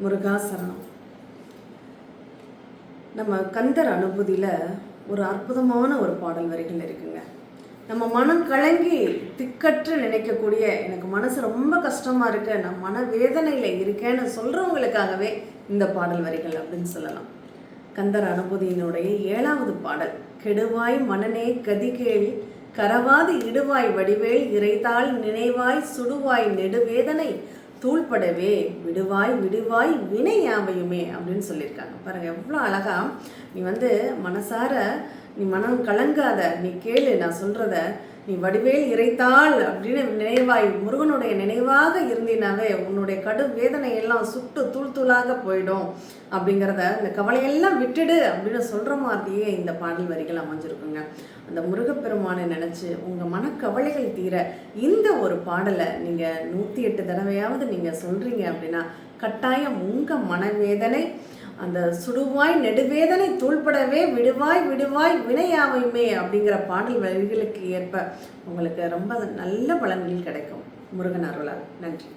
முருகாசரணம். நம்ம கந்தர் அனுபூதியில் ஒரு அற்புதமான ஒரு பாடல் வரிகள் இருக்குங்க. நம்ம மனம் கலங்கி திக்கற்று நினைக்கக்கூடிய எனக்கு மனசு ரொம்ப கஷ்டமாக இருக்கு நான் மன வேதனையில் இருக்கேன்னு சொல்கிறவங்களுக்காகவே இந்த பாடல் வரிகள் அப்படின்னு சொல்லலாம். கந்தர் அனுபூதியினுடைய ஏழாவது பாடல் கெடுவாய் மனநே கதிகேள் கரவாது இடுவாய் வடிவேல் இறைத்தாள் நினைவாய் சுடுவாய் நெடுவேதனை தூள்படவே விடுவாய் விடுவாய் வினை யாவையுமே அப்படின்னு சொல்லியிருக்காங்க. பாருங்க எவ்வளோ அழகா நீ வந்து மனசார நீ மனம் கலங்காத நீ கேளு நான் சொல்கிறத நீ வடிவேல் இறைத்தாள் அப்படின்னு நினைவாய். முருகனுடைய நினைவாக இருந்தினாவே உன்னுடைய கடும் வேதனை எல்லாம் சுட்டு தூள் தூளாக போயிடும் அப்படிங்கிறத இந்த கவலையெல்லாம் விட்டுடு அப்படின்னு சொல்கிற மாதிரியே இந்த பாடல் வரிகள் அமைஞ்சிருக்குங்க. அந்த முருகப்பெருமானை நினச்சி உங்கள் மனக்கவலைகள் தீர இந்த ஒரு பாடலை நீங்கள் நூற்றி எட்டு தடவையாவது நீங்கள் சொல்கிறீங்க அப்படின்னா கட்டாயம் உங்கள் மனவேதனை அந்த சுடுவாய் நெடுவேதனை தூள்படவே விடுவாய் விடுவாய் வினையாவையுமே அப்படிங்கிற பாடல் வரிகளுக்கு ஏற்ப உங்களுக்கு ரொம்ப நல்ல பலன்கள் கிடைக்கும். முருகன் அருளால். நன்றி.